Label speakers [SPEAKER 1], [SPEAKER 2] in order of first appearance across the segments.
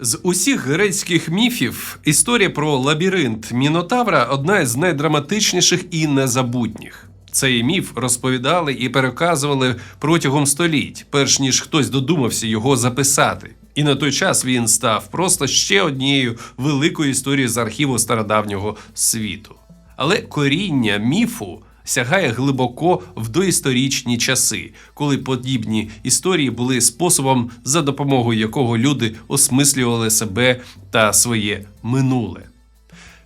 [SPEAKER 1] З усіх грецьких міфів історія про лабіринт Мінотавра одна із найдраматичніших і незабутніх. Цей міф розповідали і переказували протягом століть, перш ніж хтось додумався його записати. І на той час він став просто ще однією великою історією з архіву стародавнього світу. Але коріння міфу сягає глибоко в доісторичні часи, коли подібні історії були способом, за допомогою якого люди осмислювали себе та своє минуле.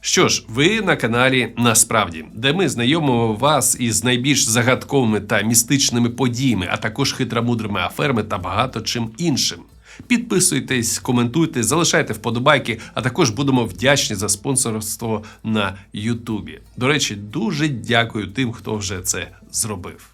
[SPEAKER 1] Що ж, ви на каналі Насправді, де ми знайомимо вас із найбільш загадковими та містичними подіями, а також хитромудрими аферами та багато чим іншим. Підписуйтесь, коментуйте, залишайте вподобайки, а також будемо вдячні за спонсорство на Ютубі. До речі, дуже дякую тим, хто вже це зробив.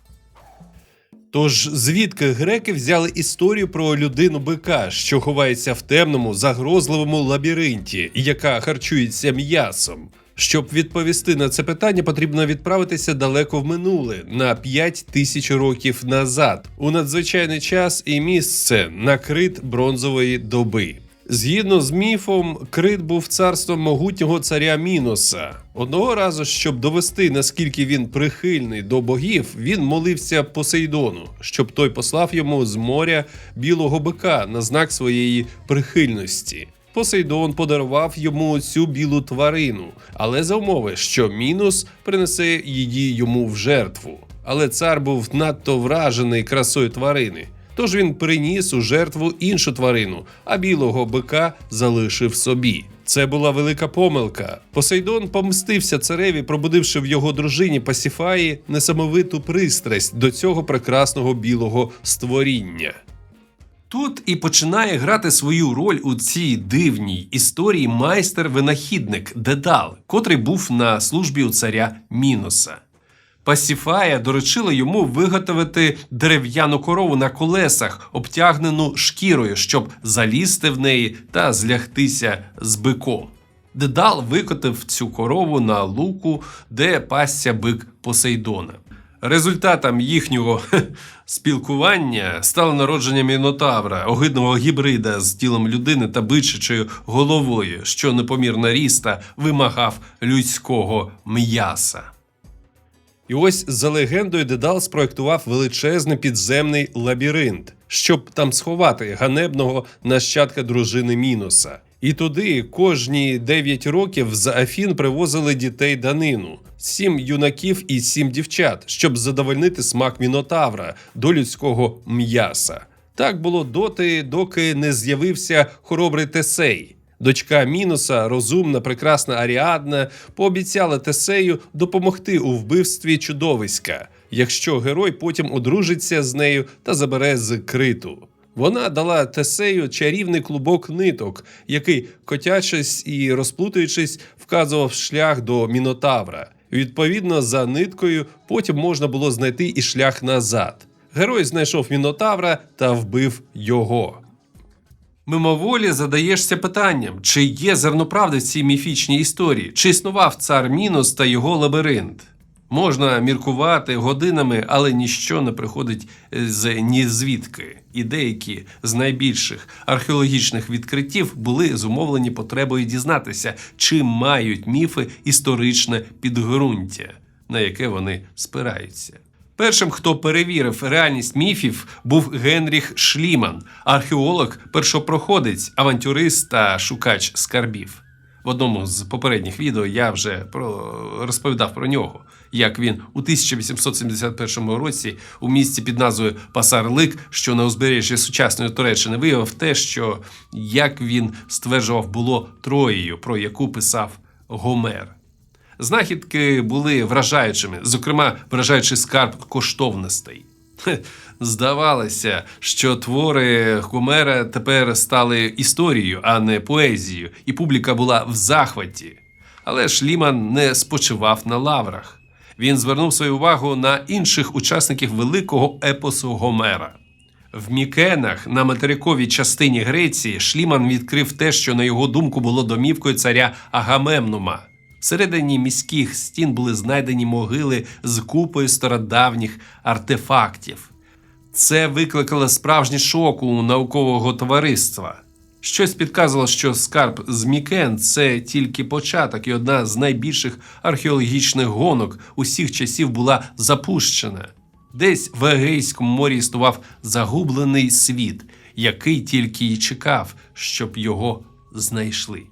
[SPEAKER 1] Тож звідки греки взяли історію про людину бика, що ховається в темному, загрозливому лабіринті, яка харчується м'ясом? Щоб відповісти на це питання, потрібно відправитися далеко в минуле на 5 тисяч років назад, у надзвичайний час і місце на крит бронзової доби. Згідно з міфом, Крит був царством могутнього царя Міноса. Одного разу, щоб довести наскільки він прихильний до богів, він молився Посейдону, щоб той послав йому з моря білого бика на знак своєї прихильності. Посейдон подарував йому цю білу тварину, але за умови, що Мінос принесе її йому в жертву. Але цар був надто вражений красою тварини. Тож він приніс у жертву іншу тварину, а білого бика залишив собі. Це була велика помилка. Посейдон помстився цареві, пробудивши в його дружині Пасіфаї несамовиту пристрасть до цього прекрасного білого створіння. Тут і починає грати свою роль у цій дивній історії майстер-винахідник Дедал, котрий був на службі у царя Міноса. Пасіфая доручила йому виготовити дерев'яну корову на колесах, обтягнену шкірою, щоб залізти в неї та злягтися з биком. Дедал викотив цю корову на луку, де пасся бик Посейдона. Результатом їхнього спілкування стало народження мінотавра, огидного гібрида з тілом людини та бичачою головою, що непомірна ріста вимагав людського м'яса. І ось за легендою Дедал спроектував величезний підземний лабіринт, щоб там сховати ганебного нащадка дружини Міноса. І туди кожні 9 років з Афін привозили дітей данину, сім юнаків і сім дівчат, щоб задовольнити смак мінотавра до людського м'яса. Так було доти, доки не з'явився хоробрий Тесей. Дочка Міноса, розумна, прекрасна Аріадна, пообіцяла Тесею допомогти у вбивстві чудовиська, якщо герой потім одружиться з нею та забере з криту. Вона дала Тесею чарівний клубок ниток, який, котячись і розплутуючись, вказував шлях до Мінотавра. Відповідно, за ниткою потім можна було знайти і шлях назад. Герой знайшов Мінотавра та вбив його. Мимоволі задаєшся питанням, чи є зерно правди в цій міфічній історії, чи існував цар Мінос та його лабіринт. Можна міркувати годинами, але ніщо не приходить з ні звідки. І деякі з найбільших археологічних відкриттів були зумовлені потребою дізнатися, чи мають міфи історичне підґрунтя, на яке вони спираються. Першим, хто перевірив реальність міфів, був Генріх Шліман, археолог, першопроходець, авантюрист та шукач скарбів. В одному з попередніх відео я вже про розповідав про нього, як він у 1871 році у місті під назвою Пасарлик, що на узбережжі сучасної Туреччини, виявив те, що як він стверджував, було Троєю, про яку писав Гомер. Знахідки були вражаючими, зокрема, вражаючи скарб коштовностей. Здавалося, що твори Гомера тепер стали історією, а не поезією, і публіка була в захваті. Але Шліман не спочивав на лаврах. Він звернув свою увагу на інших учасників великого епосу Гомера. В Мікенах на материковій частині Греції Шліман відкрив те, що на його думку було домівкою царя Агамемнума. Всередині міських стін були знайдені могили з купою стародавніх артефактів. Це викликало справжній шок у наукового товариства. Щось підказувало, що скарб з Мікен це тільки початок, і одна з найбільших археологічних гонок усіх часів була запущена. Десь в Егейському морі існував загублений світ, який тільки й чекав, щоб його знайшли.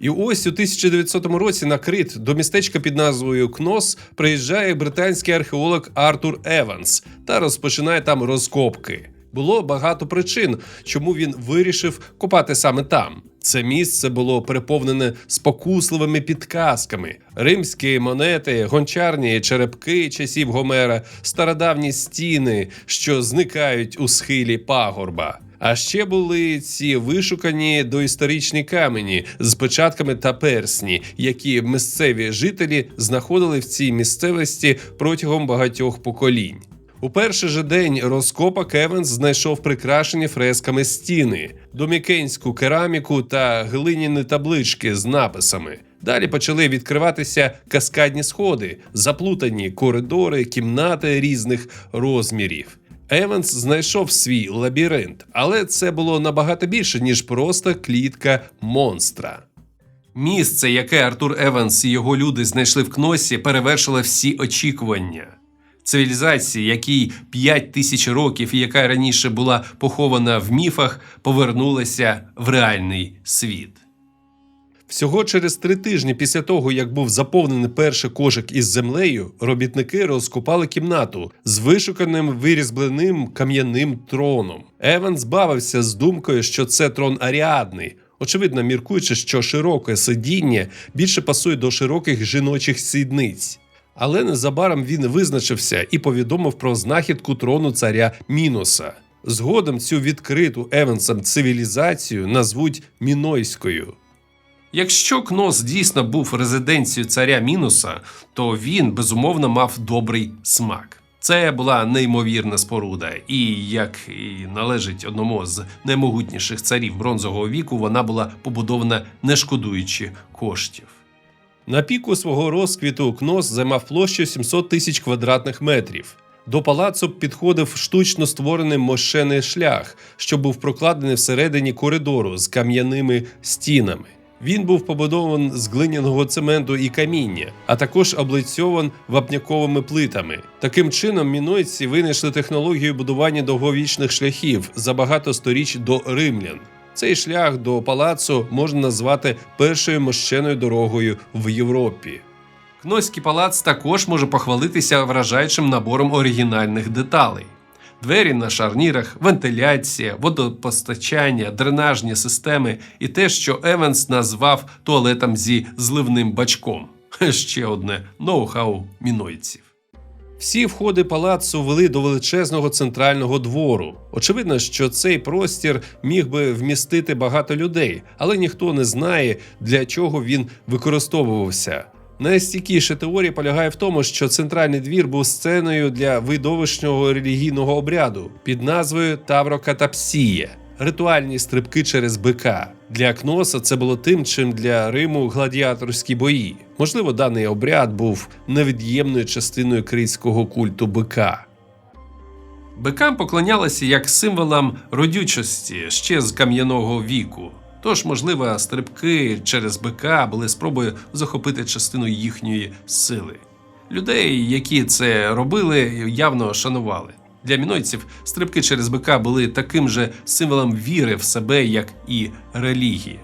[SPEAKER 1] І ось у 1900 році на Крит до містечка під назвою Кнос приїжджає британський археолог Артур Еванс та розпочинає там розкопки. Було багато причин, чому він вирішив копати саме там. Це місце було переповнене спокусливими підказками: римські монети, гончарні черепки часів Гомера, стародавні стіни, що зникають у схилі пагорба. А ще були ці вишукані доісторичні камені з печатками та персні, які місцеві жителі знаходили в цій місцевості протягом багатьох поколінь. У перший же день розкопок Еванс знайшов прикрашені фресками стіни, домікенську кераміку та глиняні таблички з написами. Далі почали відкриватися каскадні сходи, заплутані коридори, кімнати різних розмірів. Еванс знайшов свій лабіринт, але це було набагато більше, ніж просто клітка монстра. Місце, яке Артур Еванс і його люди знайшли в Кносі, перевершило всі очікування. Цивілізація, якій 5 тисяч років і яка раніше була похована в міфах, повернулася в реальний світ. Всього через три тижні після того, як був заповнений перший кошик із землею, робітники розкопали кімнату з вишуканим вирізбленим кам'яним троном. Еван збавився з думкою, що це трон Аріадни. Очевидно, міркуючи, що широке сидіння більше пасує до широких жіночих сідниць. Але незабаром він визначився і повідомив про знахідку трону царя Міноса. Згодом цю відкриту Евансом цивілізацію назвуть Мінойською. Якщо Кнос дійсно був резиденцією царя Мінуса, то він безумовно мав добрий смак. Це була неймовірна споруда, і як і належить одному з наймогутніших царів бронзового віку, вона була побудована не шкодуючи коштів. На піку свого розквіту Кнос займав площу 700 тисяч квадратних метрів. До палацу підходив штучно створений мощений шлях, що був прокладений всередині коридору з кам'яними стінами. Він був побудований з глиняного цементу і каміння, а також облицьован вапняковими плитами. Таким чином, мінойці винайшли технологію будування довговічних шляхів за багато сторіч до римлян. Цей шлях до палацу можна назвати першою мощеною дорогою в Європі. Кнойський палац також може похвалитися вражаючим набором оригінальних деталей. Двері на шарнірах, вентиляція, водопостачання, дренажні системи і те, що Еванс назвав туалетом зі зливним бачком. Ще одне ноу-хау мінойців. Всі входи палацу вели до величезного центрального двору. Очевидно, що цей простір міг би вмістити багато людей, але ніхто не знає, для чого він використовувався. Найстійкіша теорія полягає в тому, що центральний двір був сценою для видовищного релігійного обряду під назвою Таврокатапсія ритуальні стрибки через бика. Для Кноса це було тим, чим для Риму гладіаторські бої. Можливо, даний обряд був невід'ємною частиною критського культу бика. Бикам поклонялися як символам родючості ще з кам'яного віку. Тож, можливо, стрибки через бика були спробою захопити частину їхньої сили. Людей, які це робили, явно шанували. Для мінойців стрибки через бика були таким же символом віри в себе, як і релігія.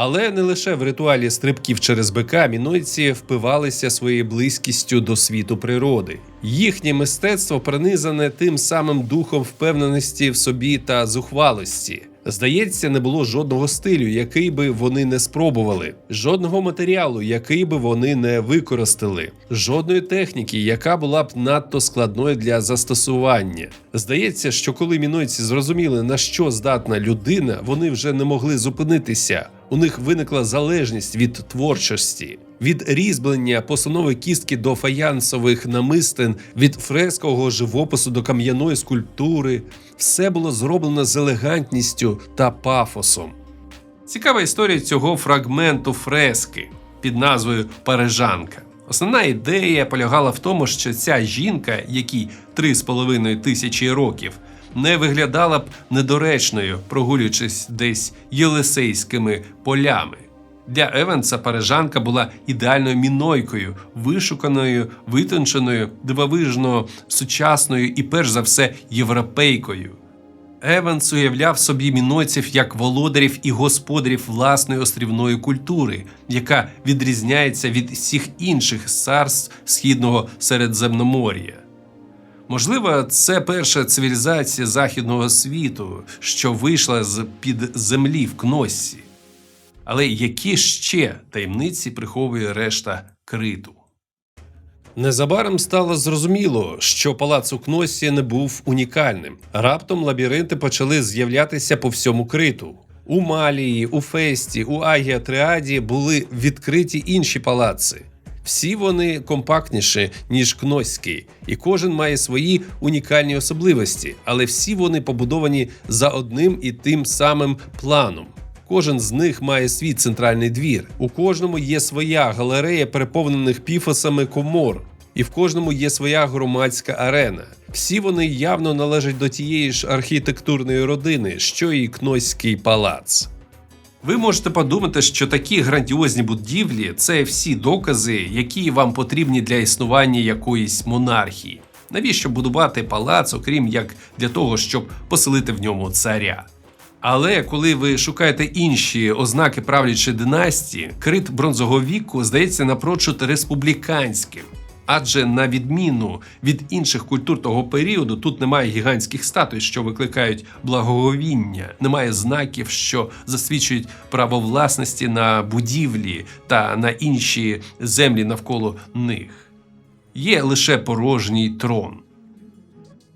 [SPEAKER 1] Але не лише в ритуалі стрибків через бика мінойці впивалися своєю близькістю до світу природи. Їхнє мистецтво пронизане тим самим духом впевненості в собі та зухвалості. Здається, не було жодного стилю, який би вони не спробували, жодного матеріалу, який би вони не використали, жодної техніки, яка була б надто складною для застосування. Здається, що коли мінойці зрозуміли на що здатна людина, вони вже не могли зупинитися. У них виникла залежність від творчості. Від різьблення постанови кістки до фаянсових намистин, від фрескового живопису до кам'яної скульптури, все було зроблено з елегантністю та пафосом. Цікава історія цього фрагменту фрески під назвою Парижанка. Основна ідея полягала в тому, що ця жінка, якій 3,5 тисячі років, не виглядала б недоречною, прогулюючись десь єлисейськими полями. Для Еванса парижанка була ідеальною мінойкою, вишуканою, витонченою, дивовижно сучасною і, перш за все, європейкою. Еванс уявляв собі мінойців як володарів і господарів власної острівної культури, яка відрізняється від всіх інших царств східного Середземномор'я. Можливо, це перша цивілізація західного світу, що вийшла з під землі в Кноссі. Але які ще таємниці приховує решта криту? Незабаром стало зрозуміло, що палац у Кносі не був унікальним. Раптом лабіринти почали з'являтися по всьому криту. У Малії, у Фесті, у Агія Триаді були відкриті інші палаци. Всі вони компактніші, ніж Кноський, і кожен має свої унікальні особливості, але всі вони побудовані за одним і тим самим планом. Кожен з них має свій центральний двір. У кожному є своя галерея переповнених піфосами комор, і в кожному є своя громадська арена. Всі вони явно належать до тієї ж архітектурної родини, що і Кнойський палац. Ви можете подумати, що такі грандіозні будівлі це всі докази, які вам потрібні для існування якоїсь монархії. Навіщо будувати палац, окрім як для того, щоб поселити в ньому царя? Але коли ви шукаєте інші ознаки правлячої династії, крит бронзового віку здається напрочуд республіканським. Адже на відміну від інших культур того періоду, тут немає гігантських статуй, що викликають благоговіння, немає знаків, що засвідчують право власності на будівлі та на інші землі навколо них. Є лише порожній трон.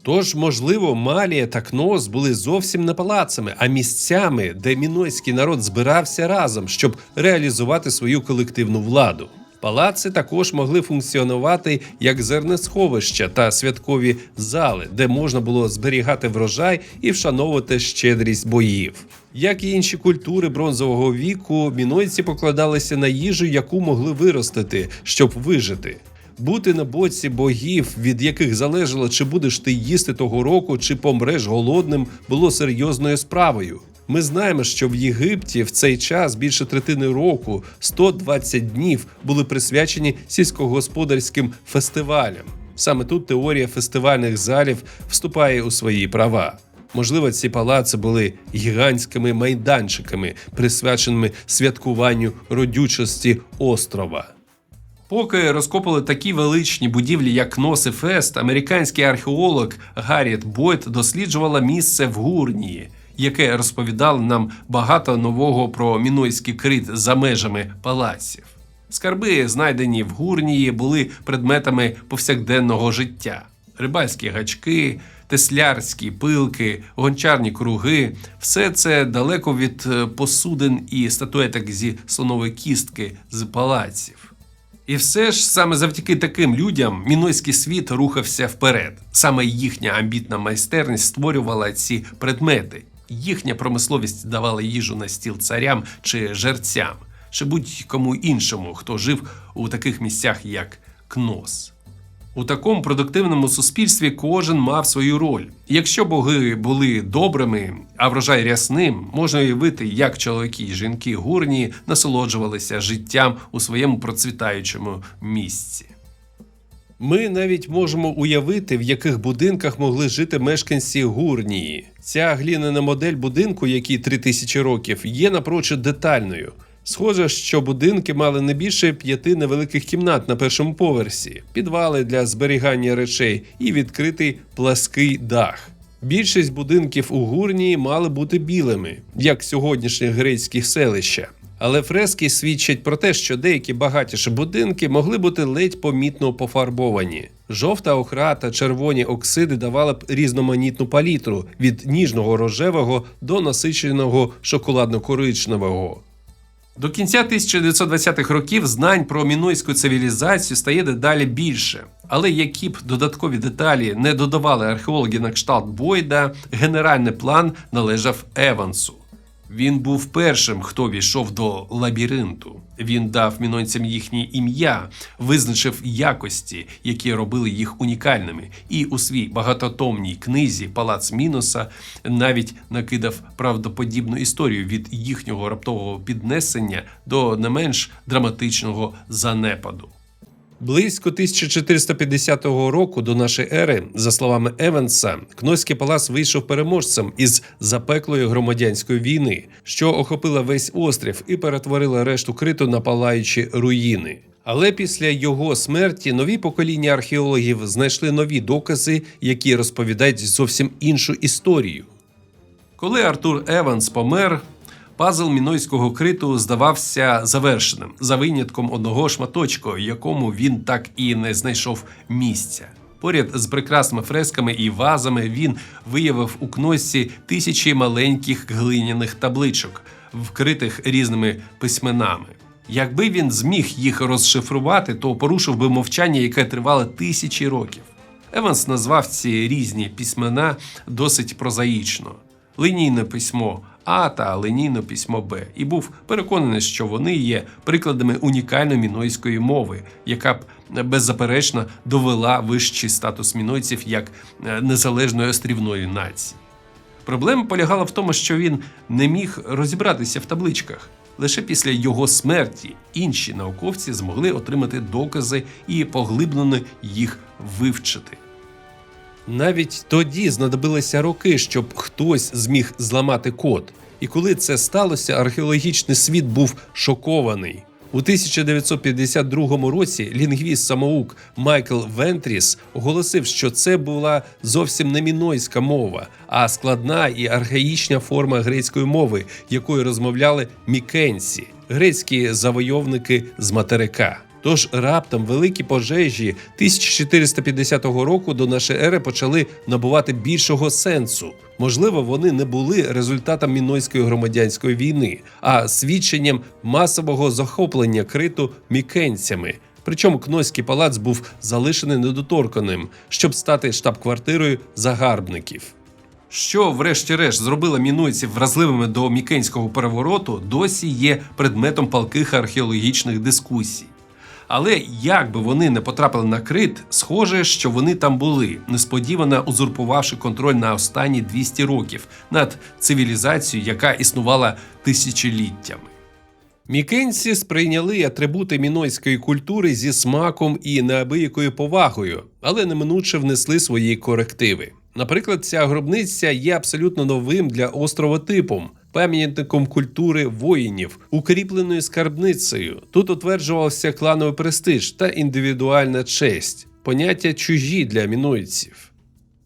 [SPEAKER 1] Тож, можливо, Малія та Кнос були зовсім не палацами, а місцями, де мінойський народ збирався разом, щоб реалізувати свою колективну владу. Палаци також могли функціонувати як зернесховища та святкові зали, де можна було зберігати врожай і вшановувати щедрість боїв. Як і інші культури бронзового віку, мінойці покладалися на їжу, яку могли виростити, щоб вижити. Бути на боці богів, від яких залежало, чи будеш ти їсти того року, чи помреш голодним, було серйозною справою. Ми знаємо, що в Єгипті в цей час більше третини року 120 днів були присвячені сільськогосподарським фестивалям. Саме тут теорія фестивальних залів вступає у свої права. Можливо, ці палаци були гігантськими майданчиками, присвяченими святкуванню родючості острова. Поки розкопали такі величні будівлі, як Кнос і Фест, американський археолог Гарріет Бойт досліджувала місце в Гурнії, яке розповідало нам багато нового про мінойський крит за межами палаців. Скарби, знайдені в Гурнії, були предметами повсякденного життя: рибальські гачки, теслярські пилки, гончарні круги все це далеко від е, посудин і статуеток зі слонової кістки з палаців. І все ж саме завдяки таким людям мінойський світ рухався вперед. Саме їхня амбітна майстерність створювала ці предмети. Їхня промисловість давала їжу на стіл царям чи жерцям, чи будь-кому іншому, хто жив у таких місцях, як Кнос. У такому продуктивному суспільстві кожен мав свою роль. Якщо боги були добрими, а врожай рясним, можна уявити, як чоловіки і жінки гурні насолоджувалися життям у своєму процвітаючому місці. Ми навіть можемо уявити, в яких будинках могли жити мешканці Гурнії. Ця гліняна модель будинку, який 3000 років, є напрочуд детальною. Схоже, що будинки мали не більше п'яти невеликих кімнат на першому поверсі, підвали для зберігання речей і відкритий плаский дах. Більшість будинків у Гурнії мали бути білими, як сьогоднішні грецькі селища. Але фрески свідчать про те, що деякі багатіші будинки могли бути ледь помітно пофарбовані. Жовта охра та червоні оксиди давали б різноманітну палітру від ніжного рожевого до насиченого шоколадно-коричневого. До кінця 1920-х років знань про мінойську цивілізацію стає дедалі більше. Але які б додаткові деталі не додавали археологи на кшталт Бойда, генеральний план належав Евансу. Він був першим, хто війшов до лабіринту. Він дав мінойцям їхнє ім'я, визначив якості, які робили їх унікальними, і у своїй багатотомній книзі Палац Міноса навіть накидав правдоподібну історію від їхнього раптового піднесення до не менш драматичного занепаду. Близько 1450 року до нашої ери, за словами Еванса, Кнойський палац вийшов переможцем із запеклої громадянської війни, що охопила весь острів і перетворила решту криту на палаючі руїни. Але після його смерті нові покоління археологів знайшли нові докази, які розповідають зовсім іншу історію. Коли Артур Еванс помер, пазл мінойського криту здавався завершеним за винятком одного шматочка, якому він так і не знайшов місця. Поряд з прекрасними фресками і вазами він виявив у кносі тисячі маленьких глиняних табличок, вкритих різними письменами. Якби він зміг їх розшифрувати, то порушив би мовчання, яке тривало тисячі років. Еванс назвав ці різні письмена досить прозаїчно: лінійне письмо А та лінійне письмо Б, і був переконаний, що вони є прикладами унікальної мінойської мови, яка б беззаперечно довела вищий статус мінойців як е, незалежної острівної нації. Проблема полягала в тому, що він не міг розібратися в табличках. Лише після його смерті інші науковці змогли отримати докази і поглиблено їх вивчити. Навіть тоді знадобилися роки, щоб хтось зміг зламати код. І коли це сталося, археологічний світ був шокований. У 1952 році лінгвіст самоук Майкл Вентріс оголосив, що це була зовсім не мінойська мова, а складна і архаїчна форма грецької мови, якою розмовляли мікенці, грецькі завойовники з материка. Тож раптом великі пожежі 1450 року до нашої ери почали набувати більшого сенсу. Можливо, вони не були результатом мінойської громадянської війни, а свідченням масового захоплення криту мікенцями. Причому Кнойський палац був залишений недоторканим, щоб стати штаб-квартирою загарбників. Що, врешті-решт, зробило мінойців вразливими до мікенського перевороту, досі є предметом палких археологічних дискусій. Але як би вони не потрапили на крит, схоже, що вони там були, несподівано узурпувавши контроль на останні 200 років над цивілізацією, яка існувала тисячоліттями. Мікенці сприйняли атрибути мінойської культури зі смаком і неабиякою повагою, але неминуче внесли свої корективи. Наприклад, ця гробниця є абсолютно новим для острова типом, пам'ятником культури воїнів, укріпленою скарбницею. Тут утверджувався клановий престиж та індивідуальна честь, поняття чужі для мінойців.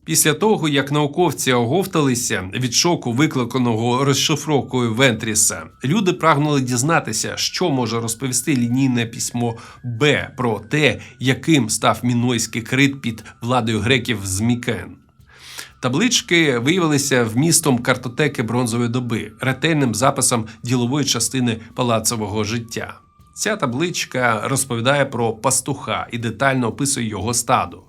[SPEAKER 1] Після того, як науковці оговталися від шоку, викликаного розшифровкою Вентріса, люди прагнули дізнатися, що може розповісти лінійне письмо Б про те, яким став мінойський крит під владою греків з Мікен. Таблички виявилися вмістом картотеки бронзової доби, ретельним записом ділової частини палацового життя. Ця табличка розповідає про пастуха і детально описує його стадо.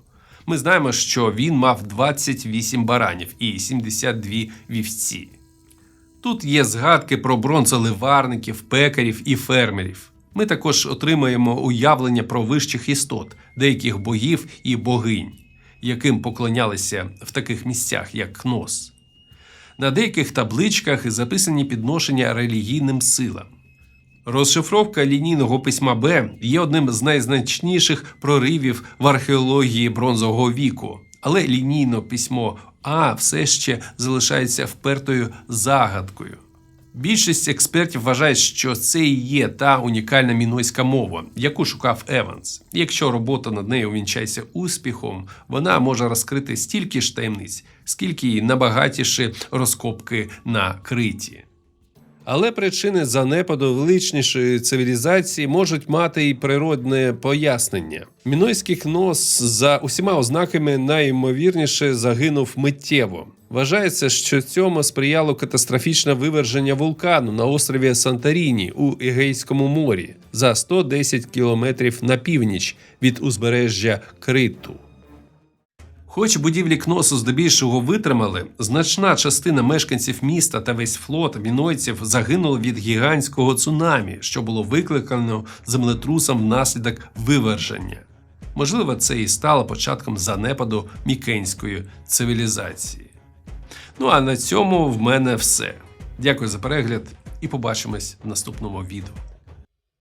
[SPEAKER 1] Ми знаємо, що він мав 28 баранів і 72 вівці. Тут є згадки про бронзоливарників, пекарів і фермерів. Ми також отримаємо уявлення про вищих істот, деяких богів і богинь, яким поклонялися в таких місцях, як Кнос. На деяких табличках записані підношення релігійним силам. Розшифровка лінійного письма Б є одним з найзначніших проривів в археології бронзового віку, але лінійне письмо А все ще залишається впертою загадкою. Більшість експертів вважають, що це і є та унікальна мінойська мова, яку шукав Еванс. Якщо робота над нею увінчається успіхом, вона може розкрити стільки ж таємниць, скільки й набагатіші розкопки на криті. Але причини занепаду величнішої цивілізації можуть мати і природне пояснення. Мінойський кнос за усіма ознаками найімовірніше загинув миттєво. Вважається, що цьому сприяло катастрофічне виверження вулкану на острові Санторіні у Егейському морі за 110 кілометрів на північ від узбережжя Криту. Хоч будівлі Кносу здебільшого витримали, значна частина мешканців міста та весь флот мінойців загинули від гігантського цунамі, що було викликано землетрусом внаслідок виверження. Можливо, це і стало початком занепаду мікенської цивілізації. Ну а на цьому в мене все. Дякую за перегляд і побачимось в наступному відео.